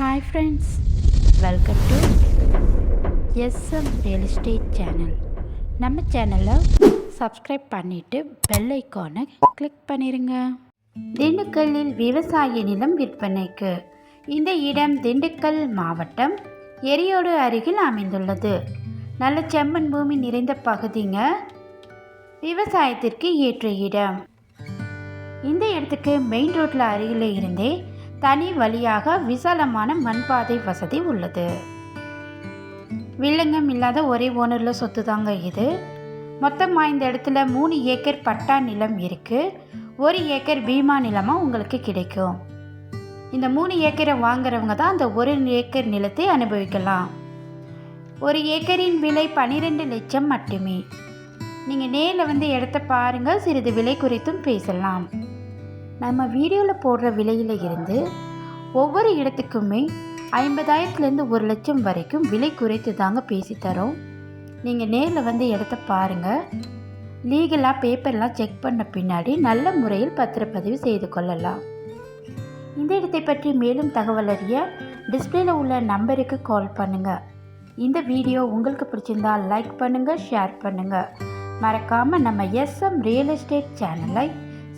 Hi friends welcome to SM real estate channel நம்ம சேனலை subscribe பண்ணிவிட்டு பெல் ஐக்கானை கிளிக் பண்ணிடுங்க திண்டுக்கல்லில் விவசாய நிலம் விற்பனைக்கு இந்த இடம் திண்டுக்கல் மாவட்டம் எரியோடு அருகில் அமைந்துள்ளது. நல்ல செம்மண் பூமி நிறைந்த பகுதிங்க. விவசாயத்திற்கு ஏற்ற இடம். இந்த இடத்துக்கு மெயின் ரோட்டில் அருகில் இருந்தே தனி வழியாக விசாலமான மண்பாதை வசதி உள்ளது. வில்லங்கம் இல்லாத ஒரே ஓனரில் சொத்து தாங்க இது. மொத்தமாக இந்த இடத்துல மூணு ஏக்கர் பட்டா நிலம் இருக்குது ஒரு ஏக்கர் பீமா நிலமாக உங்களுக்கு கிடைக்கும். இந்த மூணு ஏக்கரை வாங்குறவங்க தான் அந்த ஒரு ஏக்கர் நிலத்தை அனுபவிக்கலாம். ஒரு ஏக்கரின் விலை பன்னிரெண்டு லட்சம் மட்டுமே. நீங்கள் நேரில் வந்து இடத்த பாருங்கள் சிறிது விலை குறித்தும் பேசலாம். நம்ம வீடியோவில் போடுற விலையில் இருந்து ஒவ்வொரு இடத்துக்குமே ஐம்பதாயிரத்துலேருந்து ஒரு லட்சம் வரைக்கும் விலை குறைத்து தாங்க பேசி தரோம். நீங்கள் நேரில் வந்து இடத்த பாருங்கள் லீகலாக பேப்பர்லாம் செக் பண்ண பின்னாடி நல்ல முறையில் பத்திரப்பதிவு செய்து கொள்ளலாம். இந்த இடத்தை பற்றி மேலும் தகவல் அறிய டிஸ்பிளேல உள்ள நம்பருக்கு கால் பண்ணுங்கள் இந்த வீடியோ உங்களுக்கு பிடிச்சிருந்தா லைக் பண்ணுங்கள் ஷேர் பண்ணுங்கள் மறக்காமல் நம்ம எஸ்எம் ரியல் எஸ்டேட் சேனலை